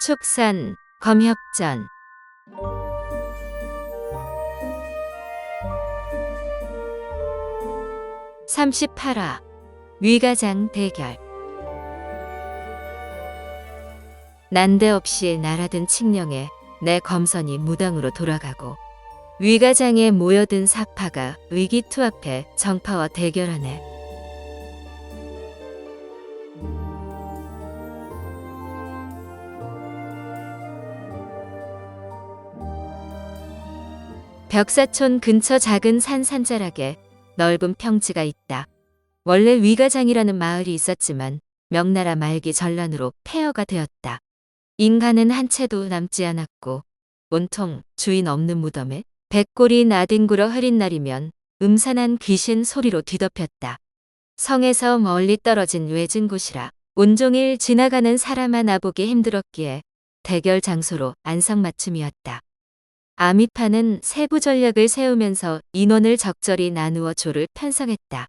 축산, 검협전. (38화) 위가장 대결 난데없이 날아든 칙령에 내 검선이 무당으로 돌아가고 위가장에 모여든 사파가 위기투합해 정파와 대결하네. 벽사촌 근처 작은 산 산자락에 넓은 평지가 있다. 원래 위가장이라는 마을이 있었지만 명나라 말기 전란으로 폐허가 되었다. 인간은 한 채도 남지 않았고 온통 주인 없는 무덤에 백골이 나뒹굴어 흐린 날이면 음산한 귀신 소리로 뒤덮였다. 성에서 멀리 떨어진 외진 곳이라 온종일 지나가는 사람 하나 보기 힘들었기에 대결 장소로 안성맞춤이었다. 아미파는 세부 전략을 세우면서 인원을 적절히 나누어 조를 편성했다.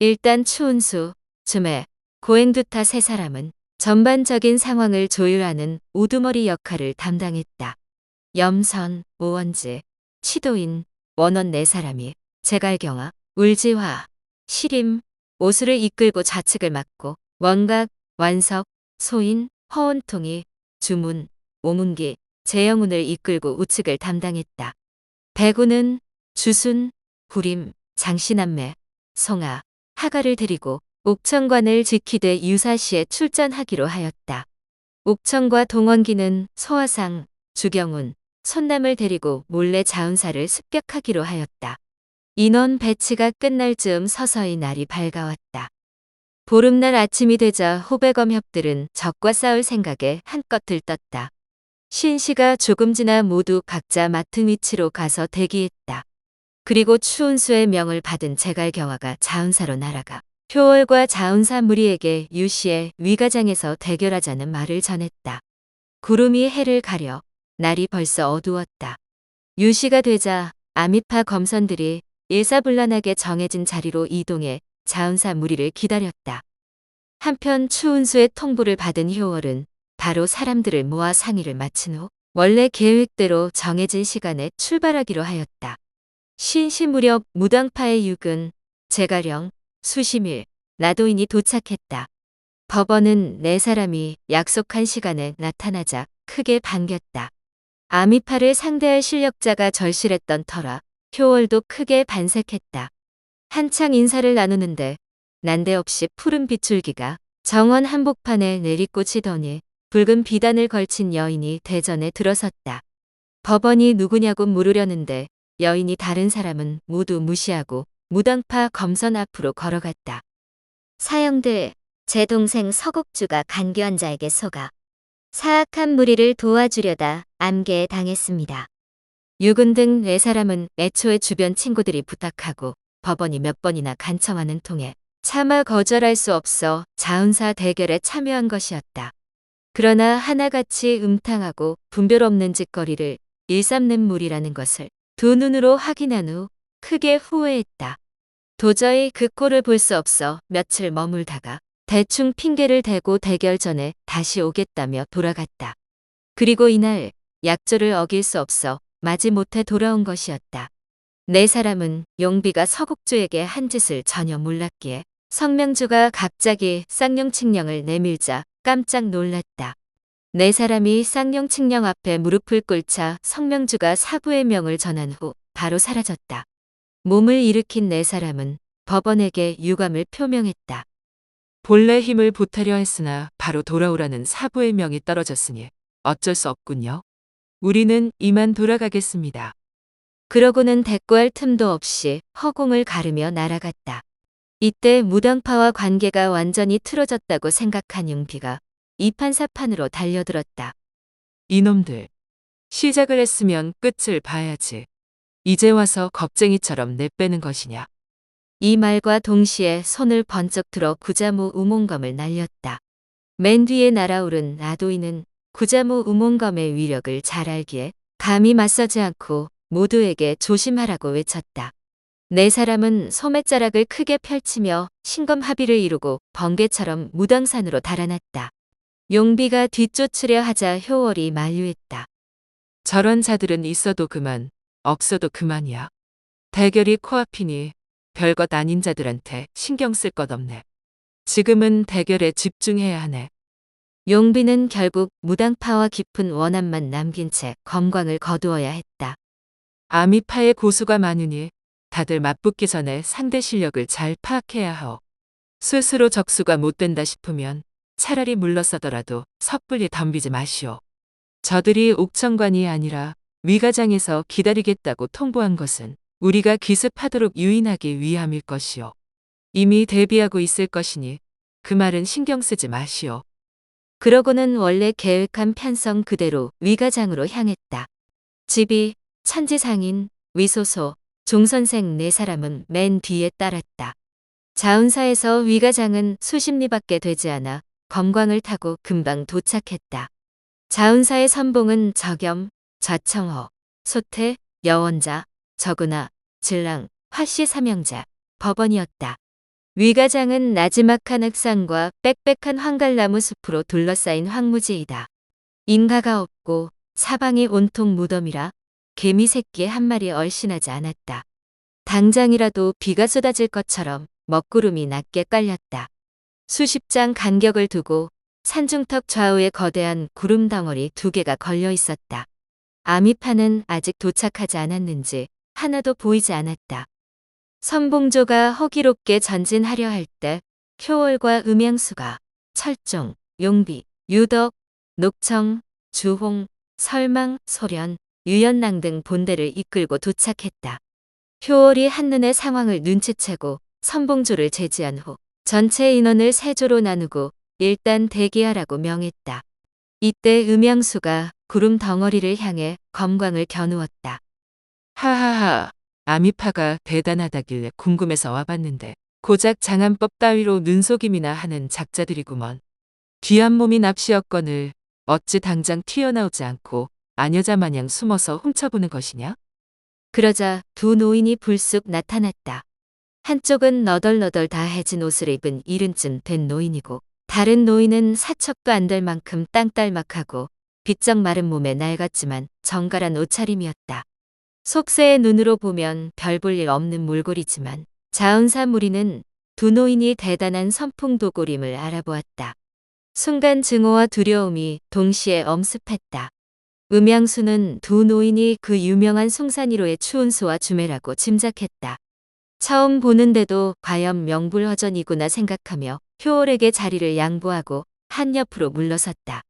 일단 추운수, 즈메, 고행두타 세 사람은 전반적인 상황을 조율하는 우두머리 역할을 담당했다. 염선, 오원지, 치도인, 원원 네 사람이 제갈경화, 울지화, 시림, 오수를 이끌고 좌측을 맡고 원각, 완석, 소인, 허원통이, 주문, 오문기, 재영운을 이끌고 우측을 담당했다. 배구는 주순, 구림, 장신남매, 송아, 하가를 데리고 옥천관을 지키되 유사시에 출전하기로 하였다. 옥천과 동원기는 소화상, 주경운, 손남을 데리고 몰래 자운사를 습격하기로 하였다. 인원 배치가 끝날 즈음 서서히 날이 밝아왔다. 보름날 아침이 되자 호배검 협들은 적과 싸울 생각에 한껏 들떴다. 신 씨가 조금 지나 모두 각자 맡은 위치로 가서 대기했다. 그리고 추운수의 명을 받은 제갈경화가 자운사로 날아가 효월과 자운사 무리에게 유 씨의 위가장에서 대결하자는 말을 전했다. 구름이 해를 가려 날이 벌써 어두웠다. 유시가 되자 아미파 검선들이 일사불란하게 정해진 자리로 이동해 자운사 무리를 기다렸다. 한편 추운수의 통보를 받은 효월은 바로 사람들을 모아 상의를 마친 후 원래 계획대로 정해진 시간에 출발하기로 하였다. 신시 무렵 무당파의 육은 제가령, 수시밀, 나도인이 도착했다. 법원은 네 사람이 약속한 시간에 나타나자 크게 반겼다. 아미파를 상대할 실력자가 절실했던 터라 효월도 크게 반색했다. 한창 인사를 나누는데 난데없이 푸른 빗줄기가 정원 한복판에 내리꽂히더니 붉은 비단을 걸친 여인이 대전에 들어섰다. 법원이 누구냐고 물으려는데 여인이 다른 사람은 모두 무시하고 무당파 검선 앞으로 걸어갔다. 사형들, 제 동생 서국주가 간교한 자에게 속아 사악한 무리를 도와주려다 암계에 당했습니다. 유근 등 네 사람은 애초에 주변 친구들이 부탁하고 법원이 몇 번이나 간청하는 통에 차마 거절할 수 없어 자운사 대결에 참여한 것이었다. 그러나 하나같이 음탕하고 분별 없는 짓거리를 일삼는 무리라는 것을 두 눈으로 확인한 후 크게 후회했다. 도저히 그 꼴을 볼 수 없어 며칠 머물다가 대충 핑계를 대고 대결 전에 다시 오겠다며 돌아갔다. 그리고 이날 약조를 어길 수 없어 마지못해 돌아온 것이었다. 네 사람은 용비가 서국주에게 한 짓을 전혀 몰랐기에 성명주가 갑자기 쌍용 칙령을 내밀자 깜짝 놀랐다. 네 사람이 쌍용칙령 앞에 무릎을 꿇자 성명주가 사부의 명을 전한 후 바로 사라졌다. 몸을 일으킨 네 사람은 법원에게 유감을 표명했다. 본래 힘을 보태려 했으나 바로 돌아오라는 사부의 명이 떨어졌으니 어쩔 수 없군요. 우리는 이만 돌아가겠습니다. 그러고는 대꾸할 틈도 없이 허공을 가르며 날아갔다. 이때 무당파와 관계가 완전히 틀어졌다고 생각한 융비가 이판사판으로 달려들었다. 이놈들. 시작을 했으면 끝을 봐야지. 이제 와서 겁쟁이처럼 내빼는 것이냐. 이 말과 동시에 손을 번쩍 들어 구자모 우몽검을 날렸다. 맨 뒤에 날아오른 나도이는 구자모 우몽검의 위력을 잘 알기에 감히 맞서지 않고 모두에게 조심하라고 외쳤다. 네 사람은 소매자락을 크게 펼치며 신검 합의를 이루고 번개처럼 무당산으로 달아났다. 용비가 뒤쫓으려 하자 효월이 만류했다. 저런 자들은 있어도 그만, 없어도 그만이야. 대결이 코앞이니 별것 아닌 자들한테 신경 쓸 것 없네. 지금은 대결에 집중해야 하네. 용비는 결국 무당파와 깊은 원한만 남긴 채 검광을 거두어야 했다. 아미파의 고수가 많으니 다들 맞붙기 전에 상대 실력을 잘 파악해야 하오. 스스로 적수가 못 된다 싶으면 차라리 물러서더라도 섣불리 덤비지 마시오. 저들이 옥천관이 아니라 위가장에서 기다리겠다고 통보한 것은 우리가 기습하도록 유인하기 위함일 것이오. 이미 대비하고 있을 것이니 그 말은 신경 쓰지 마시오. 그러고는 원래 계획한 편성 그대로 위가장으로 향했다. 집이 천지상인, 위소소, 종선생 네 사람은 맨 뒤에 따랐다. 자운사에서 위가장은 수십 리밖에 되지 않아 검광을 타고 금방 도착했다. 자운사의 선봉은 저겸, 좌청호, 소태, 여원자, 저근아, 진랑, 화씨 삼형자, 법원이었다. 위가장은 나지막한 흙산과 빽빽한 황갈나무 숲으로 둘러싸인 황무지이다. 인가가 없고 사방이 온통 무덤이라 개미 새끼 한 마리 얼씬하지 않았다. 당장이라도 비가 쏟아질 것처럼 먹구름이 낮게 깔렸다. 수십 장 간격을 두고 산중턱 좌우에 거대한 구름 덩어리 두 개가 걸려 있었다. 아미파는 아직 도착하지 않았는지 하나도 보이지 않았다. 선봉조가 허기롭게 전진하려 할 때 효월과 음양수가 철종, 용비, 유덕, 녹청, 주홍, 설망, 소련, 유연랑 등 본대를 이끌고 도착했다. 효월이 한눈에 상황을 눈치채고 선봉조를 제지한 후 전체 인원을 세 조로 나누고 일단 대기하라고 명했다. 이때 음양수가 구름 덩어리를 향해 검광을 겨누었다. 하하하, 아미파가 대단하다길래 궁금해서 와봤는데 고작 장안법 따위로 눈속임이나 하는 작자들이구먼. 귀한 몸이 납시였건을 어찌 당장 튀어나오지 않고 아녀자 마냥 숨어서 훔쳐보는 것이냐? 그러자 두 노인이 불쑥 나타났다. 한쪽은 너덜너덜 다 해진 옷을 입은 이른쯤 된 노인이고 다른 노인은 사척도 안 될 만큼 땅딸막하고 비쩍 마른 몸에 낡았지만 정갈한 옷차림이었다. 속세의 눈으로 보면 별 볼 일 없는 몰골이지만 자운사 무리는 두 노인이 대단한 선풍 도고림을 알아보았다. 순간 증오와 두려움이 동시에 엄습했다. 음양수는 두 노인이 그 유명한 송산이로의 추운수와 주매라고 짐작했다. 처음 보는데도 과연 명불허전이구나 생각하며 효월에게 자리를 양보하고 한 옆으로 물러섰다.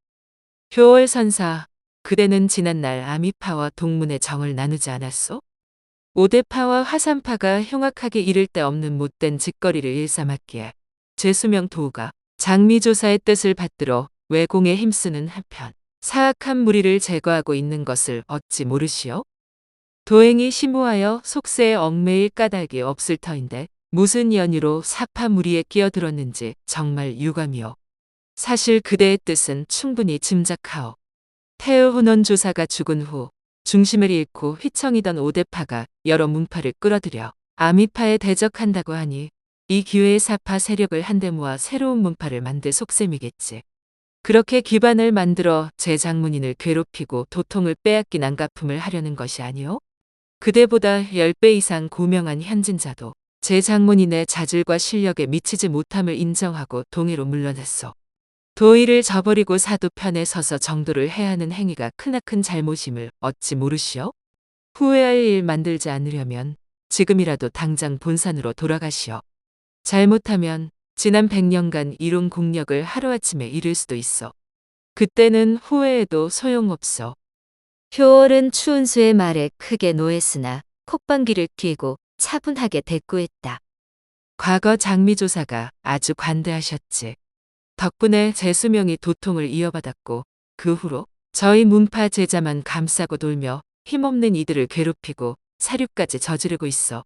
효월 선사, 그대는 지난날 아미파와 동문의 정을 나누지 않았소? 오대파와 화산파가 흉악하게 이를 데 없는 못된 짓거리를 일삼았기에 제수명 도우가 장미조사의 뜻을 받들어 외공에 힘쓰는 한편 사악한 무리를 제거하고 있는 것을 어찌 모르시오? 도행이 심오하여 속세에 얽매일 까닭이 없을 터인데 무슨 연유로 사파 무리에 끼어들었는지 정말 유감이오. 사실 그대의 뜻은 충분히 짐작하오. 태의 훈원 조사가 죽은 후 중심을 잃고 휘청이던 오대파가 여러 문파를 끌어들여 아미파에 대적한다고 하니 이 기회에 사파 세력을 한데 모아 새로운 문파를 만들 속셈이겠지. 그렇게 기반을 만들어 제 장문인을 괴롭히고 도통을 빼앗긴 안가품을 하려는 것이 아니오? 그대보다 10배 이상 고명한 현진자도 제 장문인의 자질과 실력에 미치지 못함을 인정하고 동해로 물러났소. 도의를 저버리고 사도 편에 서서 정도를 해야 하는 행위가 크나큰 잘못임을 어찌 모르시오? 후회할 일 만들지 않으려면 지금이라도 당장 본산으로 돌아가시오. 잘못하면 지난 100년간 이룬 공력을 하루아침에 잃을 수도 있어. 그때는 후회해도 소용없어. 효월은 추운수의 말에 크게 노했으나 콧방귀를 뀌고 차분하게 대꾸했다. 과거 장미조사가 아주 관대하셨지. 덕분에 제 수명이 도통을 이어받았고 그 후로 저희 문파 제자만 감싸고 돌며 힘없는 이들을 괴롭히고 사륙까지 저지르고 있어.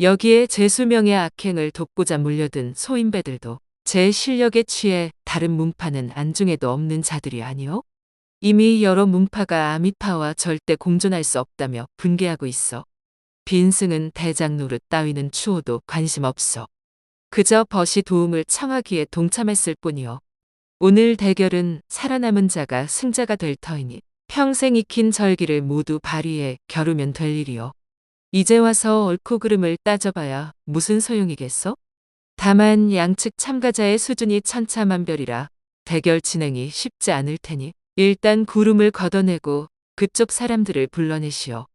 여기에 제 수명의 악행을 돕고자 물려든 소인배들도 제 실력에 취해 다른 문파는 안중에도 없는 자들이 아니오? 이미 여러 문파가 아미파와 절대 공존할 수 없다며 분개하고 있어. 빈승은 대장 노릇 따위는 추호도 관심 없어. 그저 벗이 도움을 청하기에 동참했을 뿐이요. 오늘 대결은 살아남은 자가 승자가 될 터이니 평생 익힌 절기를 모두 발휘해 겨루면 될 일이요. 이제 와서 옳고 그름을 따져봐야 무슨 소용이겠어? 다만 양측 참가자의 수준이 천차만별이라 대결 진행이 쉽지 않을 테니 일단 구름을 걷어내고 그쪽 사람들을 불러내시오.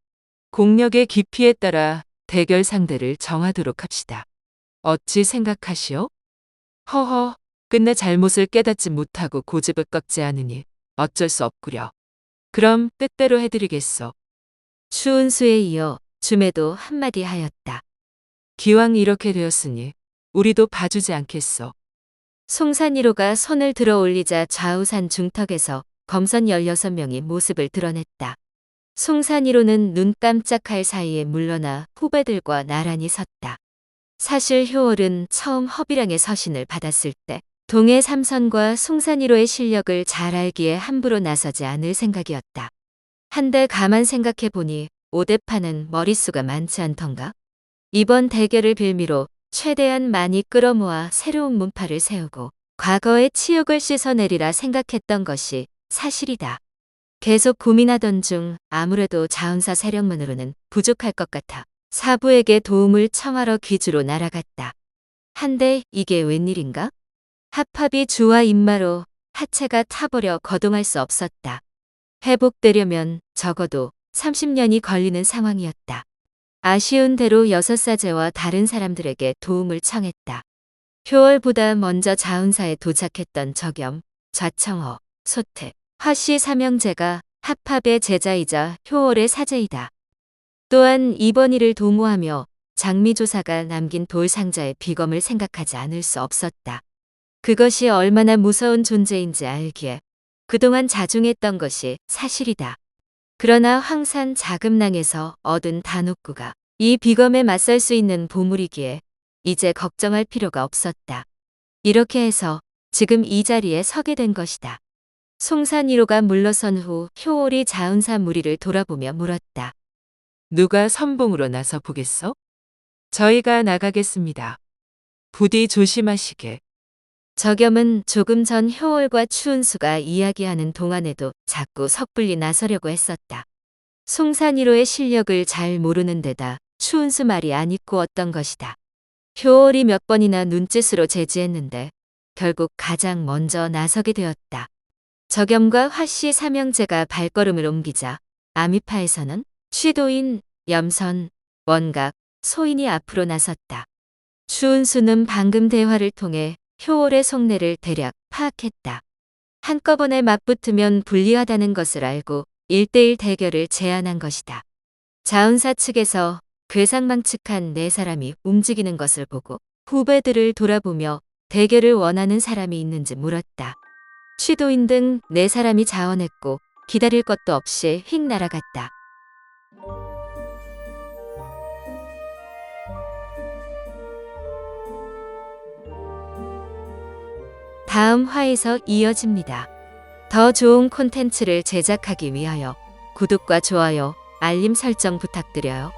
공력의 깊이에 따라 대결 상대를 정하도록 합시다. 어찌 생각하시오? 허허, 끝내 잘못을 깨닫지 못하고 고집을 꺾지 않으니 어쩔 수 없구려. 그럼 뜻대로 해드리겠소. 추운수에 이어 줌에도 한마디 하였다. 기왕 이렇게 되었으니 우리도 봐주지 않겠소. 송산이로가 손을 들어 올리자 좌우산 중턱에서 검선 16명이 모습을 드러냈다. 송산이로는 눈 깜짝할 사이에 물러나 후배들과 나란히 섰다. 사실 효월은 처음 허비랑의 서신을 받았을 때 동해 삼선과 송산이로의 실력을 잘 알기에 함부로 나서지 않을 생각이었다. 한데 가만 생각해 보니 오대파는 머릿수가 많지 않던가? 이번 대결을 빌미로 최대한 많이 끌어모아 새로운 문파를 세우고 과거의 치욕을 씻어내리라 생각했던 것이 사실이다. 계속 고민하던 중 아무래도 자운사 세력만으로는 부족할 것 같아 사부에게 도움을 청하러 귀주로 날아갔다. 한데 이게 웬일인가? 합합이 주와 인마로 하체가 타버려 거동할 수 없었다. 회복되려면 적어도 30년이 걸리는 상황이었다. 아쉬운 대로 여섯사제와 다른 사람들에게 도움을 청했다. 효월보다 먼저 자운사에 도착했던 적염, 좌청허, 소태, 화씨 삼형제가 합합의 제자이자 효월의 사제이다. 또한 이번 일을 도모하며 장미조사가 남긴 돌상자의 비검을 생각하지 않을 수 없었다. 그것이 얼마나 무서운 존재인지 알기에 그동안 자중했던 것이 사실이다. 그러나 황산 자금낭에서 얻은 단옥구가 이 비검에 맞설 수 있는 보물이기에 이제 걱정할 필요가 없었다. 이렇게 해서 지금 이 자리에 서게 된 것이다. 송산이로가 물러선 후 효월이 자은사 무리를 돌아보며 물었다. 누가 선봉으로 나서 보겠어? 저희가 나가겠습니다. 부디 조심하시게. 적염은 조금 전 효월과 추운수가 이야기하는 동안에도 자꾸 섣불리 나서려고 했었다. 송산이로의 실력을 잘 모르는 데다 추운수 말이 안 잊고었던 것이다. 효월이 몇 번이나 눈짓으로 제지했는데 결국 가장 먼저 나서게 되었다. 적염과 화씨 삼형제가 발걸음을 옮기자 아미파에서는 취도인, 염선, 원각, 소인이 앞으로 나섰다. 추운수는 방금 대화를 통해 효월의 속내를 대략 파악했다. 한꺼번에 맞붙으면 불리하다는 것을 알고 1대1 대결을 제안한 것이다. 자운사 측에서 괴상망측한 네 사람이 움직이는 것을 보고 후배들을 돌아보며 대결을 원하는 사람이 있는지 물었다. 취도인 등 네 사람이 자원했고 기다릴 것도 없이 휙 날아갔다. 다음 화에서 이어집니다. 더 좋은 콘텐츠를 제작하기 위하여 구독과 좋아요, 알림 설정 부탁드려요.